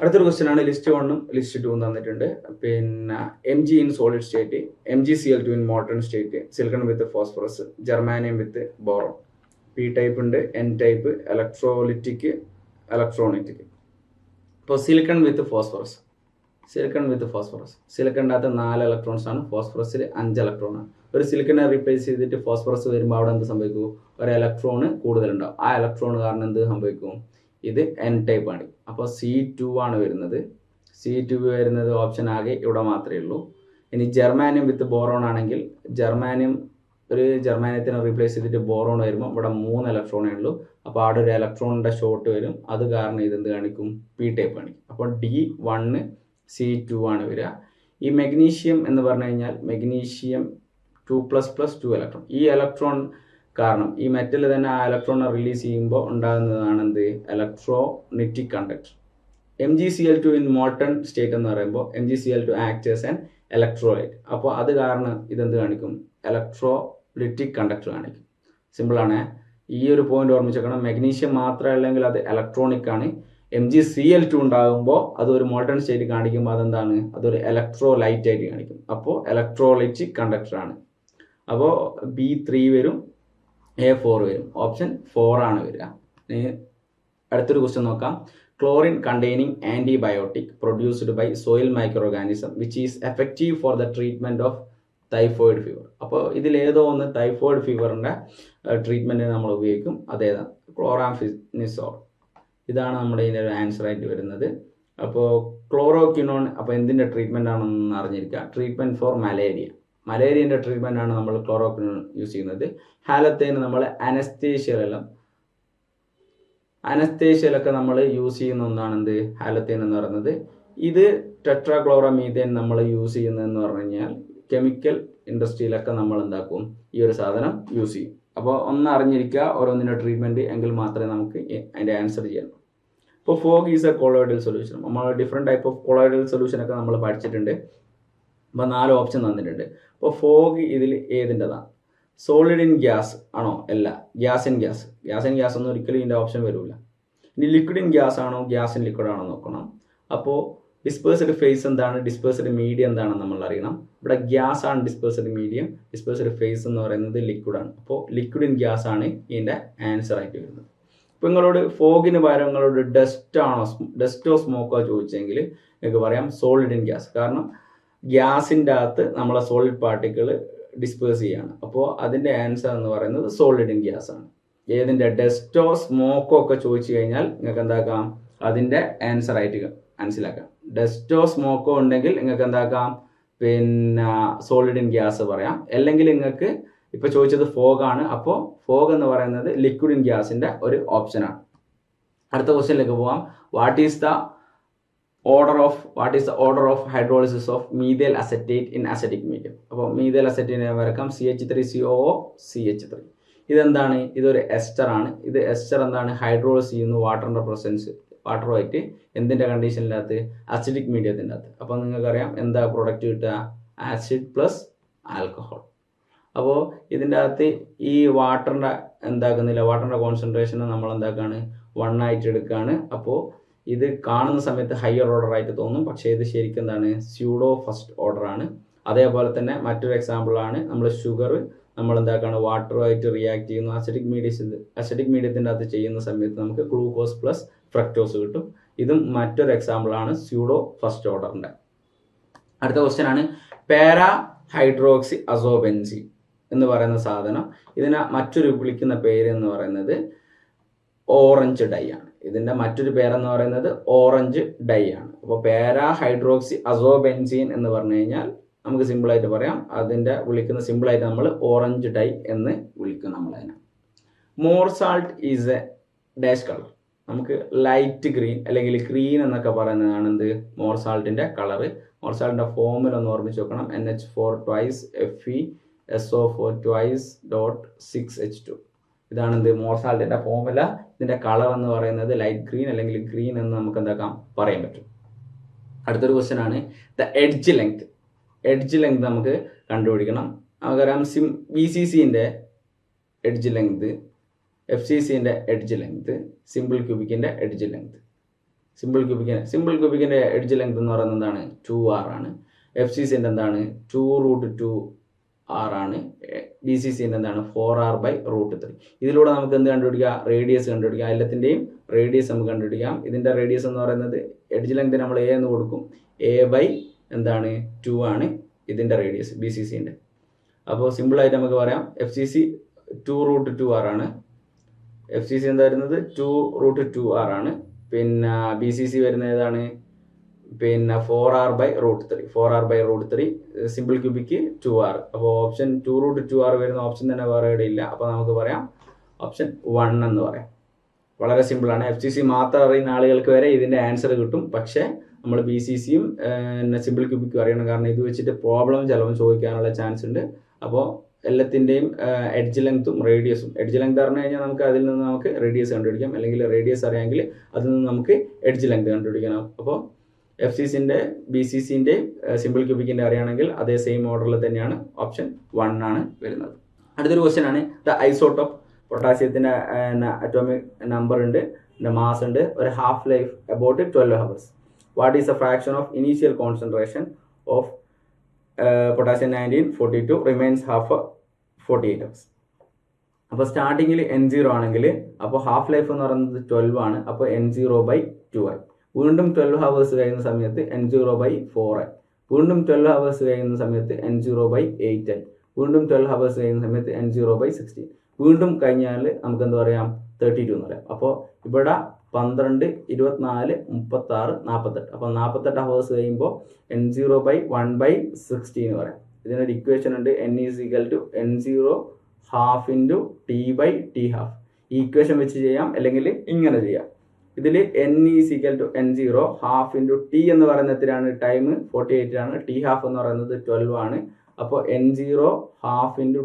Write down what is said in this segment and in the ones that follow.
അടുത്തൊരു ക്വസ്റ്റ്യൻ ആണ് ലിസ്റ്റ് വണ്ണും ലിസ്റ്റ് ടൂവും തന്നിട്ടുണ്ട്. പിന്നെ M G in solid state M G C L two in modern state silicon with phosphorus germanium with boron P type ഉണ്ട് N type electrolytic electrolytic ഇപ്പോൾ silicon with phosphorus silicon with phosphorus സിലിക്കണിന്റെ അകത്ത് നാല് electrons ആണ് ഫോസ്ഫറസിൽ അഞ്ച് electron ആണ്. ഒരു സിലിക്കനെ replace ചെയ്തിട്ട് phosphorus വരുമ്പോൾ അവിടെ എന്ത് സംഭവിക്കും? ഒരു ഇലക്ട്രോൺ കൂടുതലുണ്ടാവും. ആ ഇലക്ട്രോൺ കാരണം എന്ത് സംഭവിക്കും? ഇത് എൻ ടൈപ്പ് ആണ്. അപ്പോൾ സി ടു ആണ് വരുന്നത്. സി ടു വരുന്നത് ഓപ്ഷൻ ആകെ ഇവിടെ മാത്രമേ ഉള്ളൂ. ഇനി ജർമാനിയം വിത്ത് ബോറോൺ ആണെങ്കിൽ ജർമാനിയം ഒരു ജർമാനിയത്തിനെ റീപ്ലേസ് ചെയ്തിട്ട് ബോറോൺ വരുമ്പോൾ ഇവിടെ മൂന്ന് ഇലക്ട്രോണേ ഉള്ളൂ. അപ്പോൾ അവിടെ ഒരു ഇലക്ട്രോണിന്റെ ഷോർട്ട് വരും. അത് കാരണം ഇതെന്ത് കാണിക്കും? പി ടൈപ്പ് കാണിക്കും. അപ്പോൾ ഡി വണ്ണ് സി ടു ആണ് വരിക. ഈ മെഗ്നീഷ്യം എന്ന് പറഞ്ഞു കഴിഞ്ഞാൽ magnesium two plus plus two electron ഈ ഇലക്ട്രോൺ കാരണം ഈ മെറ്റൽ തന്നെ ആ ഇലക്ട്രോണെ റിലീസ് ചെയ്യുമ്പോൾ ഉണ്ടാകുന്നതാണ് എന്ത്? Electrolytic conductor M G C L two in molten state എന്ന് പറയുമ്പോൾ M G C L two actors and electrolyte അപ്പോൾ അത് കാരണം ഇതെന്ത് കാണിക്കും? ഇലക്ട്രോലിറ്റിക് കണ്ടക്ടർ കാണിക്കും. സിമ്പിളാണ് ഈ ഒരു പോയിന്റ് ഓർമ്മിച്ചേക്കണം. മെഗ്നീഷ്യം മാത്രമല്ലെങ്കിൽ അത് ഇലക്ട്രോണിക് ആണ്. M G C L two ഉണ്ടാകുമ്പോൾ അത് ഒരു മോൾട്ടൺ സ്റ്റേറ്റ് കാണിക്കുമ്പോൾ അതെന്താണ്? അതൊരു ഇലക്ട്രോലൈറ്റ് ആയിട്ട് കാണിക്കും. അപ്പോൾ ഇലക്ട്രോലൈറ്റിക് കണ്ടക്ടർ ആണ്. അപ്പോൾ ബി ത്രീ വരും. എ ഫോർ വരും. ഓപ്ഷൻ ഫോർ ആണ് വരിക. ഇനി അടുത്തൊരു ക്വസ്റ്റ്യൻ നോക്കാം. Chlorine containing antibiotic produced by soil micro organism which is effective for the treatment of typhoid fever അപ്പോൾ ഇതിലേതോ ഒന്ന് ടൈഫോയിഡ് ഫീവറിന്റെ ട്രീറ്റ്മെന്റിന് നമ്മൾ ഉപയോഗിക്കും. അതേതാണ് ക്ലോറാംഫിനിസോൾ ഇതാണ് നമ്മുടെ ഇതിന്റെ ഒരു ആൻസർ ആയിട്ട് വരുന്നത്. അപ്പോൾ ക്ലോറോക്യുനോൺ അപ്പോൾ എന്തിന്റെ ട്രീറ്റ്മെന്റ് ആണെന്ന് അറിഞ്ഞിരിക്കുക. ട്രീറ്റ്മെന്റ് ഫോർ മലേറിയ മലേറിയന്റെ ട്രീറ്റ്മെന്റ് ആണ് നമ്മൾ ക്ലോറോക്വിൻ യൂസ് ചെയ്യുന്നത്. ഹാലത്തേന് നമ്മൾ അനസ്തേഷ്യയിലെല്ലാം അനസ്തേഷ്യയിലൊക്കെ നമ്മൾ യൂസ് ചെയ്യുന്ന ഒന്നാണ് എന്ത്? ഹാലത്തേൻ എന്ന് പറയുന്നത്. ഇത് ടെട്രാക്ലോറമീതേൻ നമ്മൾ യൂസ് ചെയ്യുന്നതെന്ന് പറഞ്ഞു കഴിഞ്ഞാൽ കെമിക്കൽ ഇൻഡസ്ട്രിയിലൊക്കെ നമ്മൾ എന്താക്കും? ഈ ഒരു സാധനം യൂസ് ചെയ്യും. അപ്പോൾ ഒന്ന് അറിഞ്ഞിരിക്കുക ഓരോന്നിന്റെ ട്രീറ്റ്മെന്റ് എങ്കിൽ മാത്രമേ നമുക്ക് അതിന്റെ ആൻസർ ചെയ്യാൻ ഇപ്പോൾ fog is a colloidal solution നമ്മൾ different type of colloidal solution ഒക്കെ നമ്മൾ പഠിച്ചിട്ടുണ്ട്. അപ്പോൾ നാല് ഓപ്ഷൻ തന്നിട്ടുണ്ട്. അപ്പോൾ ഫോഗ് ഇതിൽ ഏതിന്റെതാണ്? സോളിഡ് ഇൻ ഗ്യാസ് ആണോ? അല്ല gas in gas gas in gas ഒന്നും ഒരിക്കലും ഇതിന്റെ ഓപ്ഷൻ വരില്ല ഇനി ലിക്വിഡ് ഇൻ ഗ്യാസ് ആണോ? ഗ്യാസ് ഇൻ ലിക്വിഡ് ആണോ നോക്കണം. അപ്പോൾ ഡിസ്പേഴ്സ്ഡ് ഫേസ് എന്താണ്? ഡിസ്പേഴ്സ്ഡ് മീഡിയം എന്താണെന്ന് നമ്മൾ അറിയണം. ഇവിടെ ഗ്യാസ് ആണ് ഡിസ്പേഴ്സ്ഡ് മീഡിയം ഡിസ്പേഴ്സ്ഡ് ഫേസ് എന്ന് പറയുന്നത് ലിക്വിഡ് ആണ്. അപ്പോൾ ലിക്വിഡ് ഇൻ ഗ്യാസ് ആണ് ഇതിന്റെ ആൻസർ ആയിട്ട് വരുന്നത്. ഇപ്പോൾ നിങ്ങളോട് ഫോഗിന് പകരം നിങ്ങളോട് ഡസ്റ്റ് ആണോ ഡസ്റ്റോ സ്മോക്കോ ചോദിച്ചെങ്കിൽ നിങ്ങൾക്ക് പറയാം സോളിഡ് ഇൻ ഗ്യാസ് കാരണം ഗ്യാസിന്റെ അകത്ത് നമ്മളെ സോളിഡ് പാർട്ടിക്കിൾ ഡിസ്പേഴ്സ് ചെയ്യാണ്. അപ്പോൾ അതിന്റെ ആൻസർ എന്ന് പറയുന്നത് സോളിഡ് ഇൻ ഗ്യാസ് ആണ് ഏതിന്റെ ഡസ്റ്റോ സ്മോക്കോ ഒക്കെ ചോദിച്ചു കഴിഞ്ഞാൽ നിങ്ങൾക്ക് എന്താക്കാം? അതിന്റെ ആൻസർ ആയിട്ട് മനസ്സിലാക്കാം. ഡസ്റ്റോ സ്മോക്കോ ഉണ്ടെങ്കിൽ നിങ്ങൾക്ക് എന്താക്കാം? പിന്നെ സോളിഡ് ഇൻ ഗ്യാസ് പറയാം. അല്ലെങ്കിൽ നിങ്ങൾക്ക് ഇപ്പോൾ ചോദിച്ചത് ഫോഗ് ആണ്. അപ്പോൾ ഫോഗ് എന്ന് പറയുന്നത് ലിക്വിഡ് ഇൻ ഗ്യാസിന്റെ ഒരു ഓപ്ഷനാണ് അടുത്ത ക്വസ്റ്റ്യനിലേക്ക് പോവാം. What is the order of what is the order of hydrolysis of methyl acetate in acetic medium അപ്പോൾ മീതേൽ അസറ്റേറ്റിനെ വരക്കാം C H three C O C H three ഇതെന്താണ്? ഇതൊരു എസ്റ്റർ ആണ്. ഇത് എസ്റ്റർ എന്താണ്? ഹൈഡ്രോളിസ് ചെയ്യുന്നു വാട്ടറിന്റെ പ്രസൻസ് വാട്ടറുമായിട്ട് എന്തിന്റെ കണ്ടീഷനിനകത്ത് അസിഡിക് മീഡിയത്തിന്റെ അകത്ത്. അപ്പോൾ നിങ്ങൾക്കറിയാം എന്താ പ്രൊഡക്റ്റ് കിട്ടുക? ആസിഡ് പ്ലസ് ആൽക്കഹോൾ അപ്പോൾ ഇതിന്റെ അകത്ത് ഈ വാട്ടറിന്റെ എന്താക്കുന്നില്ല? വാട്ടറിന്റെ കോൺസെൻട്രേഷൻ നമ്മൾ എന്താക്കാണ്? വൺ ആയിട്ട് എടുക്കുകയാണ് അപ്പോൾ ഇത് കാണുന്ന സമയത്ത് ഹയർ ഓർഡർ ആയിട്ട് തോന്നും. പക്ഷേ ഇത് ശരിക്കും എന്താണ്? സ്യൂഡോ ഫസ്റ്റ് ഓർഡർ ആണ്. അതേപോലെ തന്നെ മറ്റൊരു എക്സാമ്പിളാണ് നമ്മൾ ഷുഗർ നമ്മൾ എന്താക്കാണ് വാട്ടറുമായിട്ട് റിയാക്ട് ചെയ്യുന്നു. അസിഡിക് മീഡിയസ് അസിഡിക് മീഡിയത്തിന്റെ അകത്ത് ചെയ്യുന്ന സമയത്ത് നമുക്ക് ഗ്ലൂക്കോസ് പ്ലസ് ഫ്രക്ടോസ് കിട്ടും. ഇതും മറ്റൊരു എക്സാമ്പിളാണ് സ്യൂഡോ ഫസ്റ്റ് ഓർഡറിന്റെ അടുത്ത ക്വസ്റ്റ്യൻ ആണ് പാരാ ഹൈഡ്രോക്സി അസോബെൻസി എന്ന് പറയുന്ന സാധനം. ഇതിനെ മറ്റൊരു വിളിക്കുന്ന പേര് എന്ന് പറയുന്നത് ഓറഞ്ച് ഡൈ ആണ്. ഇതിന്റെ മറ്റൊരു പേരെന്ന് പറയുന്നത് ഓറഞ്ച് ഡൈ ആണ്. അപ്പോൾ പേരാ ഹൈഡ്രോക്സി അസോബെൻസീൻ എന്ന് പറഞ്ഞു കഴിഞ്ഞാൽ നമുക്ക് സിമ്പിളായിട്ട് പറയാം. അതിന്റെ വിളിക്കുന്ന സിമ്പിളായിട്ട് നമ്മൾ ഓറഞ്ച് ഡൈ എന്ന് വിളിക്കും നമ്മളതിനെ Mohr salt is a dash colour നമുക്ക് ലൈറ്റ് ഗ്രീൻ അല്ലെങ്കിൽ ഗ്രീൻ എന്നൊക്കെ പറയുന്നതാണ് എന്ത്? മോർ സാൾട്ടിന്റെ കളറ് മോർസാൾട്ടിന്റെ ഫോമുല ഒന്ന് ഓർമ്മിച്ച് വെക്കണം. N H four twice F E S O four twice dot six H two ഇതാണ് എന്ത് മോർസാൾട്ടിന്റെ ഫോമുല ഇതിന്റെ കളർ എന്ന് പറയുന്നത് ലൈറ്റ് ഗ്രീൻ അല്ലെങ്കിൽ ഗ്രീൻ എന്ന് നമുക്ക് എന്താക്കാം? പറയാൻ പറ്റും. അടുത്തൊരു ക്വസ്റ്റ്യൻ ആണ്. The edge length edge length നമുക്ക് കണ്ടുപിടിക്കണം. നമുക്കറിയാം സിം ബി സി സിന്റെ എഡ്ജ് ലെങ്ത് എഫ് സി സിന്റെ എഡ്ജ് ലെങ്ത് സിമ്പിൾ ക്യൂബിക്കിന്റെ എഡ്ജ് ലെങ്ത് സിമ്പിൾ ക്യൂബിക്കിന്റെ സിമ്പിൾ ക്യൂബിക്കിന്റെ എഡ്ജ് ലെങ്ത് എന്ന് പറയുന്നത് എന്താണ്? ടു ആർ ആണ്. എഫ് സി സിന്റെ എന്താണ്? ടു റൂട്ട് ടു ആർ ആണ്. ബി സി സിന്റെ എന്താണ്? Four R by root three ഇതിലൂടെ നമുക്ക് എന്ത് കണ്ടുപിടിക്കാം? റേഡിയസ് കണ്ടുപിടിക്കാം. എല്ലാത്തിന്റെയും റേഡിയസ് നമുക്ക് കണ്ടുപിടിക്കാം. ഇതിന്റെ റേഡിയസ് എന്ന് പറയുന്നത് എഡ്ജ് ലെങ്ത് നമ്മൾ എ എന്ന് കൊടുക്കും. എ ബൈ എന്താണ്? ടു ആണ് ഇതിന്റെ റേഡിയസ് ബി സി സിന്റെ അപ്പോൾ സിമ്പിളായിട്ട് നമുക്ക് പറയാം. F C C two root two R ആണ്. എഫ് സി സി എന്താ വരുന്നത്? ടു റൂട്ട് ടു ആർ ആണ്. പിന്നെ ബി സി സി വരുന്നത് ഏതാണ്? പിന്നെ four R by root three four R by root three simple cubic two R അപ്പോൾ option two root two R വരുന്ന ഓപ്ഷൻ തന്നെ വേറെ ഇവിടെ ഇല്ല. അപ്പോൾ നമുക്ക് പറയാം ഓപ്ഷൻ വൺ എന്ന് പറയാം. വളരെ സിമ്പിളാണ് എഫ് സി സി മാത്രം അറിയുന്ന ആളുകൾക്ക് വരെ ഇതിന്റെ ആൻസർ കിട്ടും. പക്ഷേ നമ്മൾ ബി സി സിയും പിന്നെ സിമ്പിൾ ക്യൂബിക്കും അറിയണം. കാരണം ഇത് വെച്ചിട്ട് പ്രോബ്ലം ചിലവും ചോദിക്കാനുള്ള ചാൻസ് ഉണ്ട്. അപ്പോൾ എല്ലാത്തിന്റെയും എഡ്ജ് ലെങ്ത്തും റേഡിയസും എഡ്ജ് ലെങ്ത് അറിഞ്ഞു കഴിഞ്ഞാൽ നമുക്ക് അതിൽ നിന്ന് നമുക്ക് റേഡിയസ് കണ്ടുപിടിക്കാം. അല്ലെങ്കിൽ റേഡിയസ് അറിയാമെങ്കിൽ അതിൽ നിന്ന് നമുക്ക് എഡ്ജ് ലെങ്ത് കണ്ടുപിടിക്കണം. അപ്പോൾ എഫ് സി സിന്റെ ബി സി സിന്റെ സിമ്പിൾ ക്യൂബിക്കിന്റെ അറിയാണെങ്കിൽ അതേ സെയിം ഓർഡറിൽ തന്നെയാണ് ഓപ്ഷൻ വൺ ആണ് വരുന്നത്. അടുത്തൊരു ക്വസ്റ്റ്യൻ ആണ്. ദ ഐസോട്ടോപ്പ് പൊട്ടാസ്യത്തിന്റെ അറ്റോമിക് നമ്പർ ഉണ്ട്. മാസ് ഉണ്ട്. ഒരു half life about twelve hours what is a fraction of initial concentration of potassium nineteen forty two remains half forty eight hours അപ്പോൾ സ്റ്റാർട്ടിങ്ങിൽ എൻ സീറോ ആണെങ്കിൽ അപ്പോൾ ഹാഫ് ലൈഫ് എന്ന് പറയുന്നത് ട്വൽവ് ആണ്. അപ്പോൾ എൻ സീറോ ബൈ ടു ആയി. വീണ്ടും ട്വൽവ് ഹവേഴ്സ് കഴിയുന്ന സമയത്ത് എൻ സീറോ ബൈ ഫോർ ആയി വീണ്ടും ട്വൽവ് ഹവേഴ്സ് കഴിയുന്ന സമയത്ത് എൻ സീറോ ബൈ എയ്റ്റ് ആയി വീണ്ടും ട്വൽവ് ഹവേഴ്സ് കഴിയുന്ന സമയത്ത് എൻ സീറോ ബൈ സിക്സ്റ്റീൻ വീണ്ടും കഴിഞ്ഞാൽ നമുക്ക് എന്താ പറയാം? തേർട്ടി ടു എന്ന് പറയാം. അപ്പോൾ ഇവിടെ പന്ത്രണ്ട് ഇരുപത്തിനാല് മുപ്പത്താറ് നാൽപ്പത്തെട്ട് അപ്പോൾ നാൽപ്പത്തെട്ട് ഹവേഴ്സ് കഴിയുമ്പോൾ N zero by one by sixty എന്ന് പറയാം. ഇതിനൊരു ഇക്വേഷൻ ഉണ്ട്. N is equal to N zero half into T by T half ഈ ഇക്വേഷൻ വെച്ച് ചെയ്യാം. അല്ലെങ്കിൽ ഇങ്ങനെ ചെയ്യാം. ഇതിൽ N is equal to N zero half into T എന്ന് പറയുന്നത് എത്രയാണ്? ടൈം ഫോർട്ടി എയ്റ്റ് ആണ്. ടി ഹാഫ് എന്ന് പറയുന്നത് ട്വൽവ് ആണ്. അപ്പോൾ N zero half into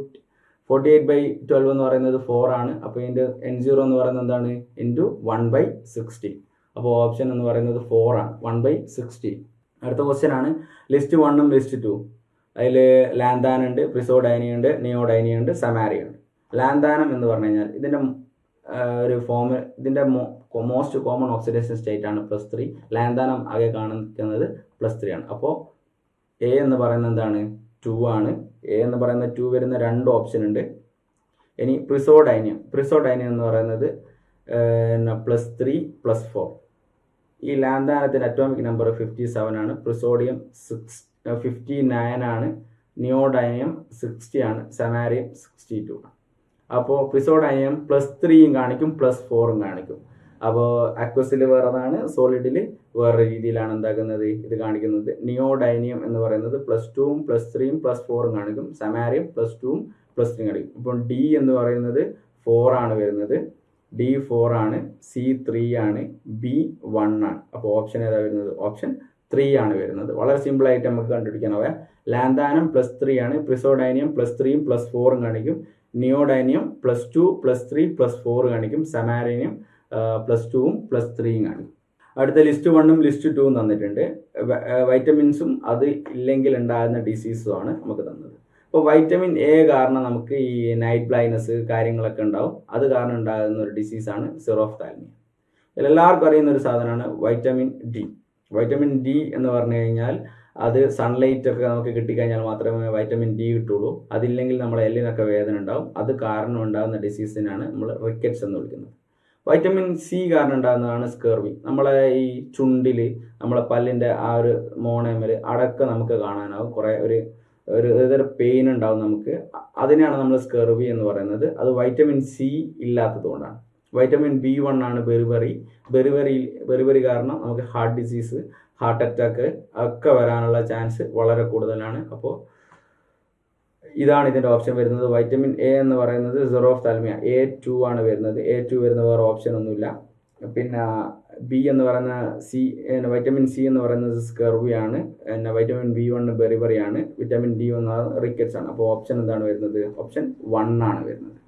forty eight by twelve എന്ന് പറയുന്നത് ഫോർ ആണ്. അപ്പോൾ ഇതിന്റെ എൻ സീറോ എന്ന് പറയുന്നത് എന്താണ്? ഇന്റു വൺ ബൈ സിക്സ്റ്റി അപ്പോൾ ഓപ്ഷൻ എന്ന് പറയുന്നത് ഫോർ ആണ്. വൺ ബൈ സിക്സ്റ്റി അടുത്ത ക്വസ്റ്റ്യൻ ആണ്. ലിസ്റ്റ് വണ്ണും ലിസ്റ്റ് ടു അതിൽ ലാന്താൻ ഉണ്ട് പ്രിസോഡൈനി ഉണ്ട് നിയോഡൈനി ഉണ്ട് സമാരി ഉണ്ട്. ലാന്താനം എന്ന് പറഞ്ഞു കഴിഞ്ഞാൽ ഇതിന്റെ ഒരു ഫോം ഇതിന്റെ മോസ്റ്റ് കോമൺ ഓക്സിഡേഷൻ സ്റ്റേറ്റ് ആണ് പ്ലസ് ത്രീ ലാന്താനം ആകെ കാണിക്കുന്നത് പ്ലസ് ത്രീ ആണ്. അപ്പോൾ എ എന്ന് പറയുന്നത് എന്താണ്? ടു ആണ്. എ എന്ന് പറയുന്ന ടു വരുന്ന രണ്ട് ഓപ്ഷൻ ഉണ്ട്. ഇനി പ്രിസോഡൈനിയം പ്രിസോഡൈനിയം എന്ന് പറയുന്നത് പ്ലസ് ത്രീ പ്ലസ് ഫോർ ഈ ലാന്താനത്തിന്റെ അറ്റോമിക് നമ്പർ ഫിഫ്റ്റി സെവൻ ആണ്. പ്രിസോഡിയം സിക്സ് ഫിഫ്റ്റി നയൻ ആണ്. നിയോഡൈനിയം സിക്സ്റ്റി ആണ്. സെമാരിയം സിക്സ്റ്റി ടു ആണ്. അപ്പോൾ പ്രിസോഡൈനിയം പ്ലസ് ത്രീയും കാണിക്കും പ്ലസ് ഫോറും കാണിക്കും. അപ്പോൾ അക്വസിൽ വേറെതാണ് സോളിഡിൽ വേറെ രീതിയിലാണ് എന്താക്കുന്നത് ഇത് കാണിക്കുന്നത്. നിയോഡൈനിയം എന്ന് പറയുന്നത് പ്ലസ് ടുവും പ്ലസ് ത്രീയും പ്ലസ് ഫോറും കാണിക്കും. സമാരിയം പ്ലസ് ടുവും പ്ലസ് ത്രീയും കാണിക്കും. ഇപ്പം ഡി എന്ന് പറയുന്നത് ഫോർ ആണ് വരുന്നത്. ഡി ഫോർ ആണ് സി ത്രീ ആണ് ബി വൺ ആണ്. അപ്പോൾ ഓപ്ഷൻ ഏതാ വരുന്നത്? ഓപ്ഷൻ ത്രീ ആണ് വരുന്നത്. വളരെ സിമ്പിൾ ആയിട്ട് നമുക്ക് കണ്ടുപിടിക്കാനാവുക ലാന്താനം പ്ലസ് ത്രീ ആണ് പ്രിസോഡൈനിയം പ്ലസ് ത്രീയും പ്ലസ് ഫോറും കാണിക്കും. Neodymium plus two plus three plus four കാണിക്കും. സമാരിനിയം പ്ലസ് ടുവും പ്ലസ് ത്രീയും കാണിക്കും അടുത്ത ലിസ്റ്റ് വണ്ണും ലിസ്റ്റ് ടൂവും തന്നിട്ടുണ്ട്. വൈറ്റമിൻസും അത് ഇല്ലെങ്കിൽ ഉണ്ടാകുന്ന ഡിസീസും ആണ് നമുക്ക് തന്നത്. അപ്പോൾ വൈറ്റമിൻ എ കാരണം നമുക്ക് ഈ നൈറ്റ് ബ്ലൈൻസ് കാര്യങ്ങളൊക്കെ ഉണ്ടാവും. അത് കാരണം ഉണ്ടാകുന്ന ഒരു ഡിസീസാണ് സിറോഫ് താൽമിയ എല്ലാവർക്കും അറിയുന്ന ഒരു സാധനമാണ് വൈറ്റമിൻ ഡി വൈറ്റമിൻ ഡി എന്ന് പറഞ്ഞു കഴിഞ്ഞാൽ അത് സൺലൈറ്റ് ഒക്കെ നമുക്ക് കിട്ടിക്കഴിഞ്ഞാൽ മാത്രമേ വൈറ്റമിൻ ഡി കിട്ടുള്ളൂ. അതില്ലെങ്കിൽ നമ്മളെ എല്ലിനൊക്കെ വേദന ഉണ്ടാവും. അത് കാരണം ഉണ്ടാകുന്ന ഡിസീസിനാണ് നമ്മൾ റിക്കറ്റ്സ് എന്ന് വിളിക്കുന്നത്. വൈറ്റമിൻ സി കാരണം ഉണ്ടാകുന്നതാണ് സ്കെർവി നമ്മളെ ഈ ചുണ്ടിൽ നമ്മളെ പല്ലിന്റെ ആ ഒരു മോണേമൽ അടക്കം നമുക്ക് കാണാനാവും. കുറേ ഒരു ഒരു ഏതൊരു പെയിൻ ഉണ്ടാവും നമുക്ക്. അതിനെയാണ് നമ്മൾ സ്കെർവി എന്ന് പറയുന്നത്. അത് വൈറ്റമിൻ സി ഇല്ലാത്തതുകൊണ്ടാണ് വൈറ്റമിൻ ബി വൺ ആണ് ബെറിബറി ബെറിബറി ബെറിബറി കാരണം നമുക്ക് ഹാർട്ട് ഡിസീസ് ഹാർട്ട് അറ്റാക്ക് ഒക്കെ വരാനുള്ള ചാൻസ് വളരെ കൂടുതലാണ്. അപ്പോൾ ഇതാണ് ഇതിന്റെ ഓപ്ഷൻ വരുന്നത്. വൈറ്റമിൻ എ എന്ന് പറയുന്നത് xerophthalmia A two ആണ് വരുന്നത്. എ ടു വരുന്ന വേറെ ഓപ്ഷൻ ഒന്നുമില്ല. പിന്നെ ബി എന്ന് പറയുന്ന സി വൈറ്റമിൻ സി എന്ന് പറയുന്നത് സ്കർവി ആണ്. പിന്നെ വൈറ്റമിൻ ബി വൺ ബെറിബറി ആണ്. വിറ്റമിൻ ഡി പറയുന്നത് റിക്കറ്റ്സ് ആണ്. അപ്പോൾ ഓപ്ഷൻ എന്താണ് വരുന്നത്? ഓപ്ഷൻ വൺ ആണ് വരുന്നത്.